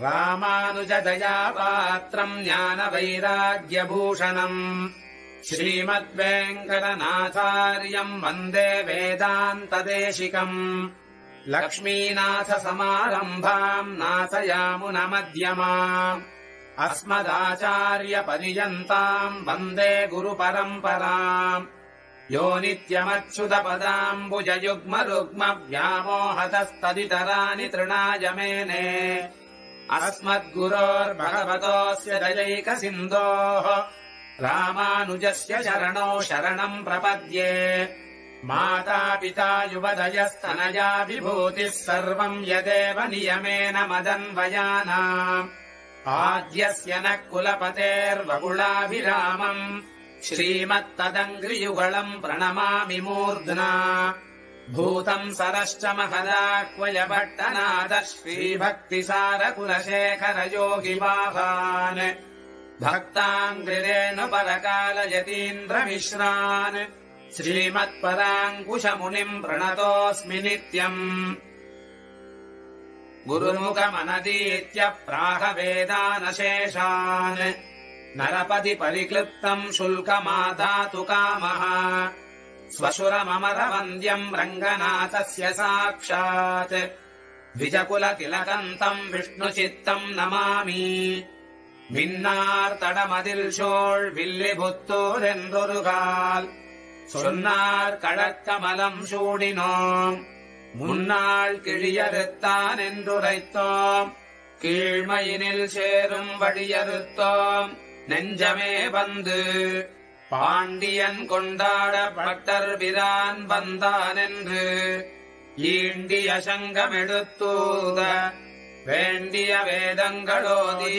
मानुजदयापात्रम् ज्ञानवैराग्यभूषणम्। श्रीमद्वेङ्कटनाथार्यम् वन्दे वेदान्तदेशिकम्। लक्ष्मीनाथसमारम्भाम् नाथयामुनमध्यमा। अस्मदाचार्यपर्यन्ताम् वन्दे गुरुपरम्पराम्। यो नित्यमच्युतपदाम्बुजयुग्मरुग्मव्यामोहतस्तदितराणि तृणायमेने। अस्मद्गुरोर्भगवतोऽस्य दयैकसिन्धोः रामानुजस्य शरणौ शरणम् प्रपद्ये मातापिता युवदयस्तनया विभूतिः सर्वम् यदेव नियमेन मदन्वयानाम् आद्यस्य नः कुलपतेर्वकुलाभिरामम् श्रीमत्तदङ्घ्रियुगळम् प्रणमामि मूर्ध्ना भूतम् सरश्च महदाह्वयभट्टनादः श्रीभक्तिसारकुलशेखरयोगिवाहान् भक्ताङ्ग्रिरेणुपरकालयतीन्द्रमिश्रान् श्रीमत्पराङ्कुशमुनिम् प्रणतोऽस्मि नित्यम्। गुरुमुखमनदीत्य प्राहवेदानशेषान्। नरपति परिक्लृप्तम् शुल्कमादातु कामः स्वशुरममरवन्द्यम् रङ्गनाथस्य साक्षात् द्विजकुलतिलकन्तम् विष्णुचित्तम् नमामि மின்னார் தடமதில் சோழ் வில்லிபுத்தூர் என்றொருகால் சொன்னார் கடற்கமலம் சூடினோம் முன்னாள் கிழியறுத்தான் என்றுரைத்தோம் கீழ்மையினில் சேரும் வழியறுத்தோம் நெஞ்சமே வந்து பாண்டியன் கொண்டாட பட்டர்பிரான் வந்தான் என்று ஈண்டிய சங்கமெடுத்தூத வேண்டிய வேதங்களோதி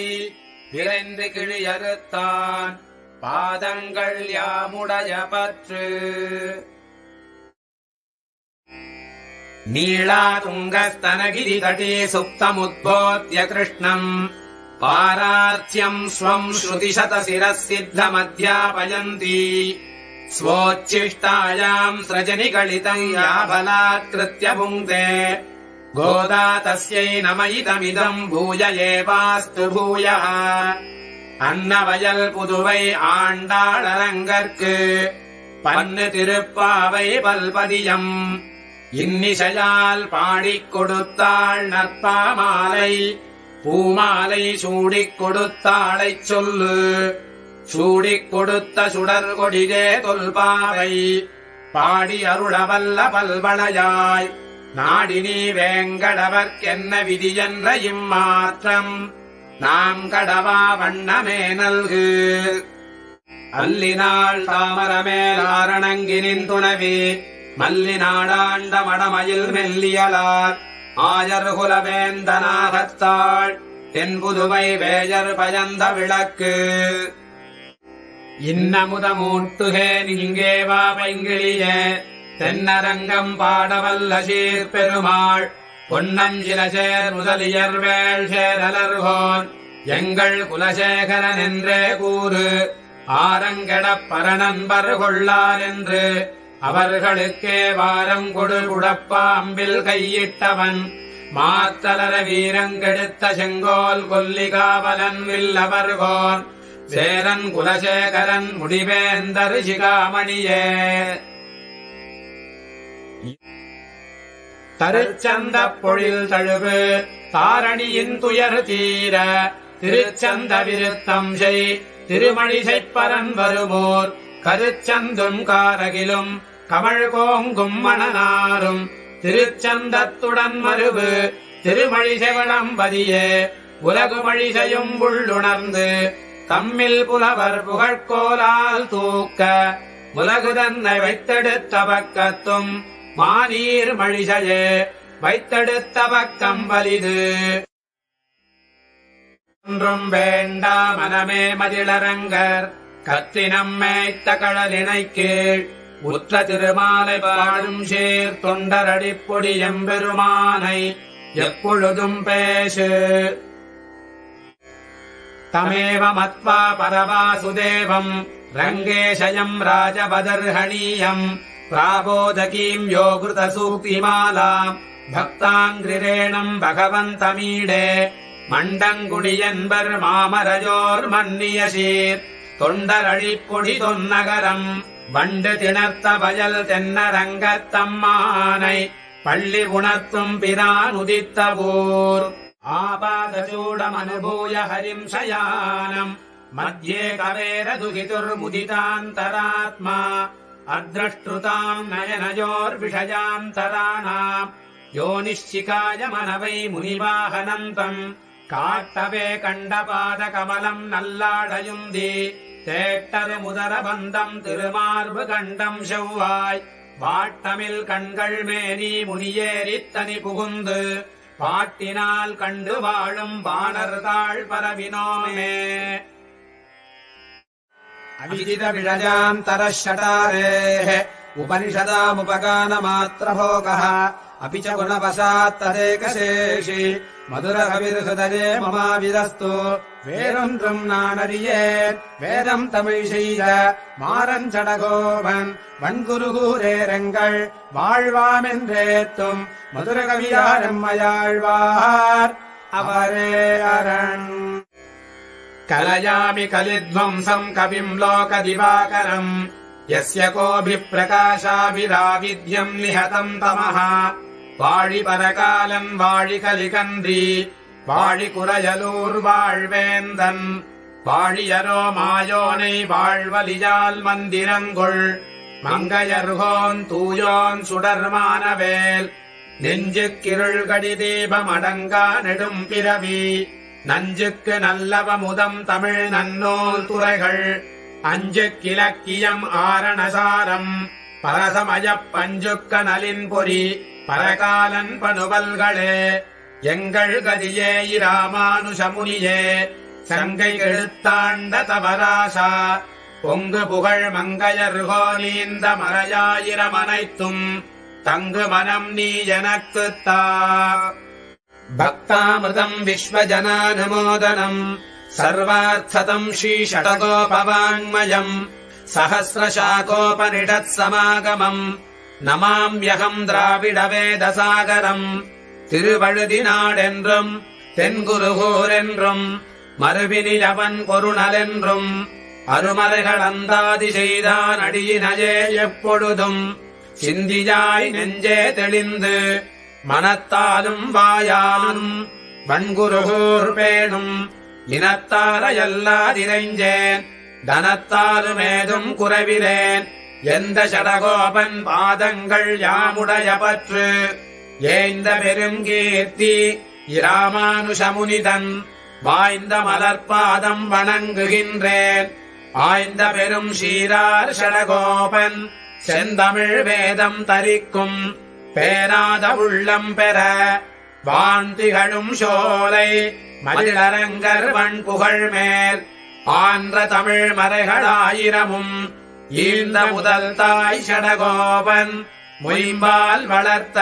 விரைந்து கிழியறுத்தான் பாதங்கள் யாமுடைய பற்று. நீளா துங்கஸ்தனகிரி தடே சுப்தமுத்போத்ய கிருஷ்ணம் पारार्च्यम् स्वम् श्रुतिशतशिरः सिद्धमध्यापयन्ती स्वोच्छिष्टायाम् स्रजनिगलितम् या बलात्कृत्य भुङ्क्ते गोदा तस्यै नमयितमिदम् भूय एवास्तु भूयः அன்னவயல் புதுவை ஆண்டாளரங்கற்கு பன்னு திருப்பாவை பல்பதியம் இன்னிசையால் பாடிக் கொடுத்தாள் நற்பாமாலை பூமாலை சூடிக் கொடுத்தாளைச் சொல்லு. சூடிக் கொடுத்த சுடர் கொடிதே தொல்பாவை. பாடி அருளவல்ல பல்வளையாய். நாடினி வேங்கடவர்க்கென்ன விதி என்ற இம்மாற்றம். நாம் கடவா வண்ணமே நல்கு. அல்லினாள் தாமரமேல் ஆரணங்கினின் துணவி. மல்லினாடாண்ட மடமயில் மெல்லியலார். ஆயர் குலவேந்தனாகத்தாள் தென்புதுவை வேயர் பயந்த விளக்கு. இன்னமுதமூட்டுகே நீங்கே வா தென்னரங்கம் பாடவல்ல சீர்பெருமாள். பொன்னஞ்சிலசேர் முதலியர் வேள் சேரலர்கோன். எங்கள் குலசேகரன் என்றே கூறு. ஆரங்கெடப் பரநண்பர் கொள்ளார் என்று. அவர்களுக்கே வாரம் கொடு குடப்பாம்பில் கையிட்டவன். மாத்தலர வீரங்கெடுத்த செங்கோல் கொல்லிகாவலன் வில்லவர்கோர் சேரன் குலசேகரன் முடிவேந்தர் சிகாமணியே. தருச்சந்த பொழில் தழுவு தாரணியின் துயர் தீர. திருச்சந்த விருத்தம் செய் திருமணிசைப் பரன் வருவோர் கருச்சந்தும் காரகிலும் கமழ் கோங்கும் மணனாரும் திருச்சந்தத்துடன் மருவு திருமழிசெவளம்பதியே உலகுமழிசையும் உள்ளுணர்ந்து தம்மில் புலவர் புகழ்கோலால் தூக்க உலகு தன்னை வைத்தெடுத்த பக்கத்தும் மானீர் மழிசையே வைத்தெடுத்த பக்கம் வலிது. ஒன்றும் வேண்டா மனமே மதிளரங்கர் கத்தினம் மேய்த்த கடலினை கீழ் உற்ற திருமாலை பாடும் சேர் தொண்டரடிப்பொடி எம்பெருமானை எப்பொழுதும் பேசு தமேவ மத்வா பரவாசுதேவம் ரங்கேஷயம் ராஜபதர்ஹணீயம் प्राबोधकीम् योगृतसूक्तिमालाम् भक्ताङ्घ्रिरेणम् भगवन्तमीडे மண்டங்குடி தொண்டரழில் கொடி தொன்னகரம். வண்டு திணர்த்த வயல் தென்னரங்கத்தம்மானை பள்ளி உணர்த்தும் பிரான் உதித்த ஊர் ஆபாதூடமனுபூய ஹரிம் சயானம் மத்தியே கவேர துகிதுர்முதிதாந்தராத்மா அத்ரஷ்டுதாம் நயனயோர் விஷயாந்தராணாம் யோனிஷிகாய மனவை முனிவாகனந்தம் காட்டவே கண்டபாத கமலம் நல்லாடையுந்தி. தேட்டரு முதரபந்தம் திருமார்பு கண்டம் செவ்வாய் வாட்டமில் கண்கள் மேனி முனியேறித்தனி புகுந்து பாட்டினால் கண்டு வாழும் வானர்தாள் பரவினோமே अविदितविषयान्तरः षटारेः उपनिषदामुपगानमात्रभोगः अपि च गुणवशात् तदेकशेषि मधुरकविर्हृदये ममाविदस्तु வேறொன்றும் நான் அறியேன் வேதம் தமிழ் செய்த மாறன் சடகோபன் வன்குருகூரேரங்கள் வாழ்வாமென்றேத்தும் மதுரகவியாரம்மையாழ்வார் அவரே அரண் कलयामि कलिध्वंसम् कविम् लोकदिवाकरम् यस्य कोऽभिप्रकाशाभिराविध्यम् निहतम् तमः வாழிபரகாலன் வாழி வாழிகுறையலூர் வாழ்வேந்தன். வாழியரோ மாயோனை வாழ்வலியால் மந்திரங்கொள். மங்கையர்கோன் தூயோன் சுடர்மானவேல். நெஞ்சுக்கிருள் கடி தீபம் அடங்கா நெடும் பிறவி. நஞ்சுக்கு நல்லவ முதம் தமிழ் நன்னூல் துறைகள். அஞ்சு கிழக்கியம் ஆரணசாரம். பரசமயப் பஞ்சுக்க நலின் பொறி. பரகாலன் பனுவல்களே எங்கள் கதியே இராமானுஷமுனியே சங்கை கெழுத்தாண்ட தவராசா பொங்கு புகழ் மங்கையர்கோலீந்த மறையாயிரமனைத்தும் தங்கு மனம் நீ எனக்குத் தா भक्तामृतम् विश्वजनानुमोदनम् सर्वार्थतम् श्रीषटकोपवाङ्मयम् सहस्रशाकोपनिषत्समागमम् திருவழுதி நாடென்றும் தென்குருகூர் என்றும் தென்குருகூரென்றும் அவன் பொருணலென்றும் அருமறைகள் அந்தாதி செய்தான் அடியினையே எப்பொழுதும் சிந்தியாய் நெஞ்சே தெளிந்து மனத்தாலும் வாயாலும் வன்குருகூர் பேணும் இனத்தாரையல்லாதிரைஞ்சேன் தனத்தாலுமேதும் குறைவிலேன் எந்த சடகோபன் பாதங்கள் யாமுடைய பற்று ஏந்த பெருங்கீர்த்தி இராமானுஷமுனிதன் வாய்ந்த மலர்பாதம் வணங்குகின்றேன். ஆய்ந்த பெரும் சீரார் ஷடகோபன் செந்தமிழ் வேதம் தரிக்கும் பேராத உள்ளம் பெற வாந்திகளும் சோலை மதிலரங்கர் வண் புகழ் மேல் ஆன்ற தமிழ் மறைகளாயிரமும் ஈழ்ந்த முதல் தாய் ஷடகோபன் மொயம்பால் வளர்த்த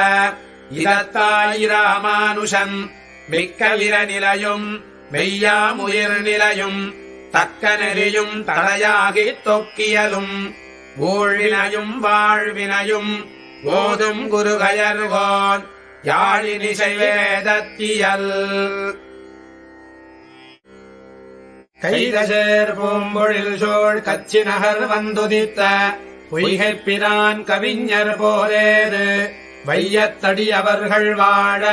இதத்தாயிராமானுஷன் மிக்க நிலையும் மெய்யாமுயிர் நிலையும் தக்க நெறியும் தடையாகித் தொக்கியலும். ஊழினையும் வாழ்வினையும் ஓதும் குருகயர்கோன் யாழினிசை வேதத்தியல். கைதசேர் பூம்பொழில் சோழ் கச்சி நகர் வந்துதித்த பொய்கைப் கவிஞர் போரேறு வையத்தடி அவர்கள் வாழ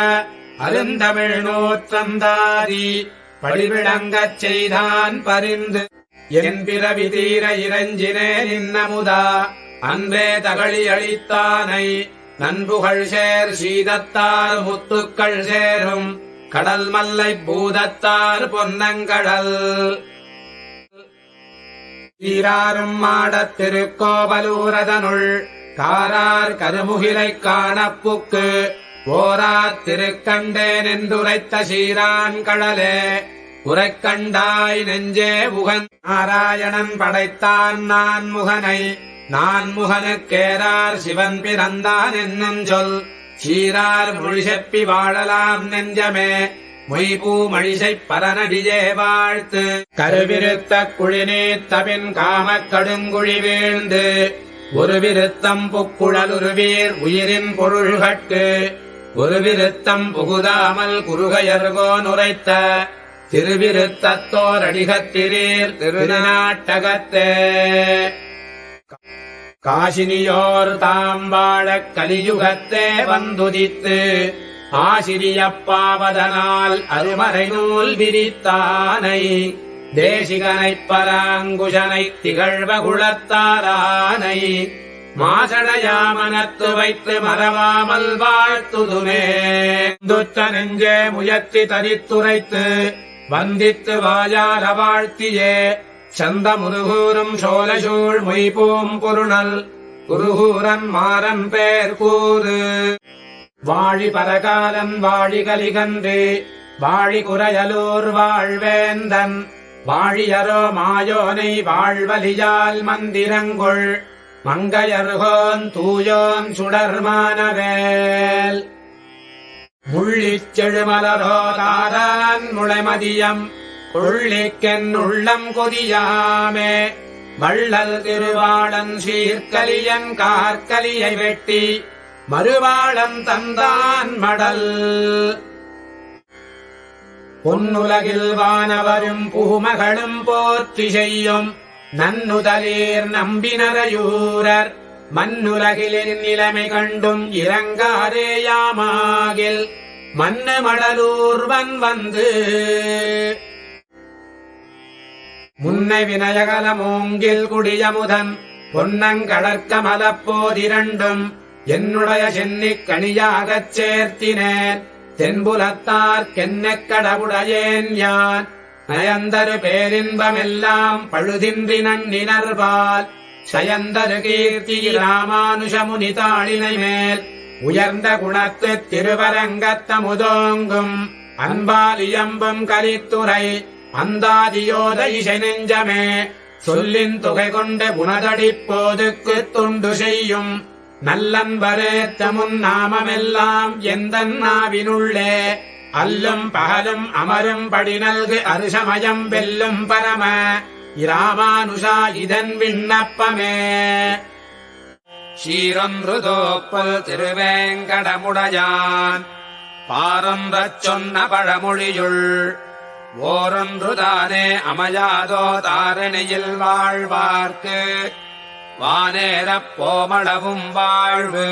அருந்தமிழ் நூற்றந்தாதி படிவிளங்கச் செய்தான் பரிந்து. என் பிறவி தீர இறைஞ்சினேன் இன்னமுதா அன்றே தகழி அழித்தானை நண்புகள் சேர் சீதத்தார் முத்துக்கள் சேரும். கடல் மல்லை பூதத்தார் பொன்னங்கடல். ஈராரும் மாடத் திருக்கோவலூரதனுள் காரார் கருமுகிலைக் காணப்புக்கு போராத் திருக்கண்டேன் என்றுரைத்த சீரான் கடலே உரைக்கண்டாய் நெஞ்சே முகன் நாராயணன் படைத்தான் நான் முகனை நான் முகனுக்கேரார் சிவன் பிறந்தான் என்னும் சொல் சீரார் மொழிசெப்பி வாழலாம் நெஞ்சமே மொய்பூ மழிசை பரநடியே வாழ்த்து கருவிருத்த குழிநீத்தபின் காமக் கடுங்குழி வீழ்ந்து ஒரு விருத்தம் புக்குழலுருவீர் உயிரின் பொருள்கட்கு. ஒரு விருத்தம் புகுதாமல் குறுகையர்கோ நுரைத்த. திருவிருத்தத்தோரடிகத்திரீர் திருநாட்டகத்தே. காசினியோர் தாம்பாழக் கலியுகத்தே வந்துதித்து. ஆசிரியப்பாவதனால் அருமறை நூல் விரித்தானை. தேசிகனைப் பராங்குஷனை திகழ்வ குளத்தாரானை மாசடையாமனத்து வைத்து மறவாமல் வாழ்த்துதுமே. துச்ச நெஞ்சே முயற்சி தரித்துரைத்து வந்தித்து வாயார வாழ்த்தியே. சந்த முருகூரும் சோழசூழ் மொய்பூம் பொருணல் குருகூரன் மாறன் பேர் கூறு. வாழி பரகாலன் வாழி கலிகன்று வாழி குறையலூர் வாழ்வேந்தன். வாழியரோ மாயோனை வாழ்வலியால் மந்திரங்கொள் மங்கையர்கோன் தூயோன் சுடர்மானவேல். முள்ளிச் செழுமலரோ தாரான் முளைமதியம் உள்ளிக்கென் உள்ளம் கொதியாமே. வள்ளல் திருவாளன் சீர்கலியன் கார்கலியை வெட்டி மறுவாளன் தந்தான் மடல். பொன்னுலகில் வானவரும் புகுமகளும் போற்றி செய்யும் நன்னுதலீர் நம்பினரையூரர் மண்ணுலகிலின் நிலைமை கண்டும் இறங்காரேயாமாகில் மண்ணு மடலூர்வன் வந்து. முன்னை வினயகல மூங்கில் குடியமுதன் பொன்னங்கடற்கமலப்போதிரண்டும் என்னுடைய சென்னிக் கனியாகச் சேர்த்தினேன். தென்புலத்தார்க்கென்ன கடவுடையேன் யான் நயந்தரு பேரின்பமெல்லாம் பழுதின்றி நன்னினர்பால் சயந்தரு கீர்த்தி ராமானுஷமுனி தாளினை மேல். உயர்ந்த குணத்து திருவரங்கத்தமுதோங்கும் அன்பாலியம்பும் கலித்துறை அந்தாதியோத இசை நெஞ்சமே. சொல்லின் தொகை கொண்டு புனதடிப்போதுக்கு துண்டு செய்யும். நல்லன்பரேத்தமுன் நாமமெல்லாம் எந்த நாவினுள்ளே. அல்லும் பகலும் அமரும் படி நல்கு அருஷமயம் வெல்லும் பரம. இராமானுஷா இதன் விண்ணப்பமே. ஷீரொன்றுதோப்பல் திருவேங்கடமுடையான். பாரொன்ற சொன்ன பழமொழியுள் ஓரொன்றுதானே அமையாதோ தாரணியில் வாழ்வார்க்கு. வானேரப் போமளவும் வாழ்வு.